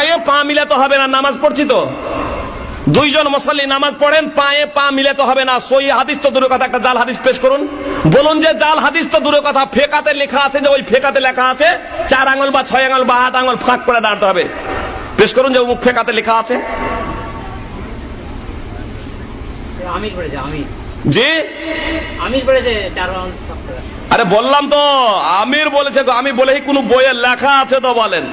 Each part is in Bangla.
পায়ে পা মিলাতে হবে না নামাজ পড়ছি তো। দুইজন মুসল্লি নামাজ পড়েন পায়ে পা মিলাতে হবে না। সই হাদিস তো দূরের কথা একটা জাল হাদিস পেশ করুন। বলুন যে জাল হাদিস তো দূরের কথা ফেকাতে লেখা আছে যে ওই ফেকাতে লেখা আছে চার আঙুল বা ছয় আঙুল বা আট আঙুল ফাঁক করে দাঁড়াতে হবে। পেশ করুন যে অমুক ফেকাতে লেখা আছে। আমির পড়েছে আমির জি? আরে বললাম তো আমির বলেছে গো, আমি বলেই কোন বইয়ে লেখা আছে তো বলেন।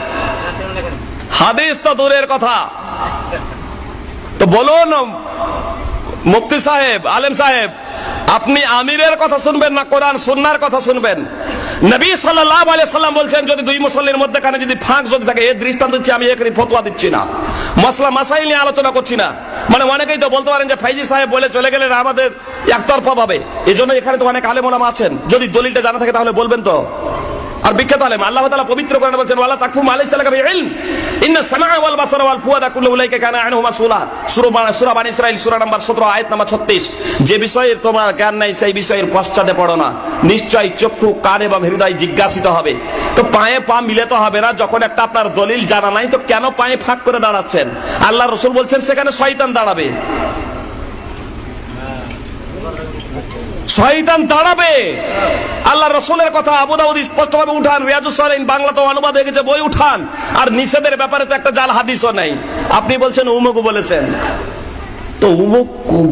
হাদিস তো দূরের কথা। তো বলুন, মুফতি সাহেব, আলেম সাহেব, আপনি আমিরের কথা শুনবেন না কোরআন সুন্নার কথা শুনবেন? নবী সাল্লাল্লাহু আলাইহি সাল্লাম বলছেন, যদি দুই মুসল্লির মধ্যখানে যদি ফাঁক যদি থাকে এই দৃষ্টান্ত দিচ্ছি, আমি এখানে ফতোয়া দিচ্ছি না। মশলা, মাসাইল নিয়ে আলোচনা করছি না। মানে অনেকেই তো বলতে পারেন যে ফাইজি সাহেব বলে চলে গেলেন আমাদের একতরফা ভাবে। এই জন্য এখানে তো অনেক আলেম ওলামা আছেন। যদি দলিলটা জানা থাকে তাহলে বলবেন তো। আর বিখ্যাত আলেম, আল্লাহ তাআলা পবিত্র কোরআনে বলছেন, ওয়ালা তাকফু মা লাইসা লাকা বিইলম। ইন্না সামআ ওয়াল বাসারা ওয়াল ফুয়াদা কুল্লু উলাইকা কানা আনহু মাসউলা। সূরা বানি সূরা বানি ইসরাইল সূরা নাম্বার 17 আয়াত নাম্বার 36 যে বিষয়ে তোমার জ্ঞান নাই, সেই বিষয়ের পশ্চাতে পড়ো না। নিশ্চয়ই চক্ষু, কান এবং হৃদয় জিজ্ঞাসিত হবে। তো পায়ে পা মিলাতে হবে না, যখন একটা আপনার দলিল জানা নাই, তো কেন পায়ে ফাঁক করে দাঁড়াচ্ছেন? আল্লাহ রসুল বলছেন, সেখানে শয়তান দাঁড়াবে। শয়তান আল্লাহ রসুলের কথা উঠান রিয়াজুসালিন বাংলাতে অনুবাদ হয়ে গেছে, বই উঠান। আর নিষেধের ব্যাপারে তো একটা জাল হাদিসও নাই। আপনি বলছেন উমুক বলেছেন। তো উমুক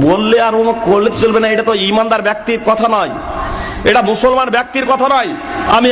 বললে আর উমুক করলে চলবে না, এটা তো ইমানদার ব্যক্তির কথা নয়। এটা মুসলমান ব্যক্তির কথা নয়। আমি